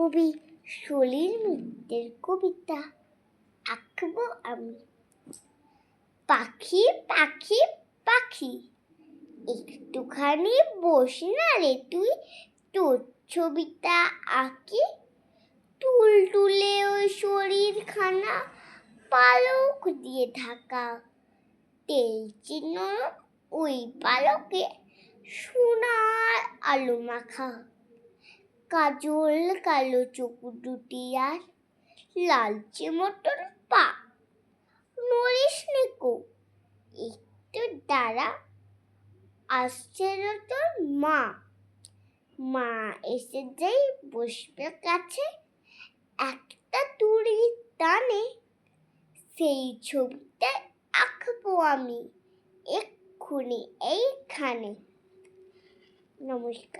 কবি সলিল মিত্রের কবিতা আঁকবো আমি। পাখি পাখি পাখি, একটুখানি বস না রে তুই, তোর ছবিটা আঁকি। তুল তুলে ওই শরীরখানা পালক দিয়ে ঢাকা। তেল চিহ্ন ওই পালকে সোনার আলো মাখা। কাজল, কালো চোখ দুটি আর লালচে মতন পা। নড়িস নেকো একটু দাঁড়া, আসছে তোর মা। মা এসে যেই বসবে কাছে, একটা তুড়ি টানে, সেই ছবিটা আঁকবো আমি, এক্ষুনি এইখানে। নমস্কার।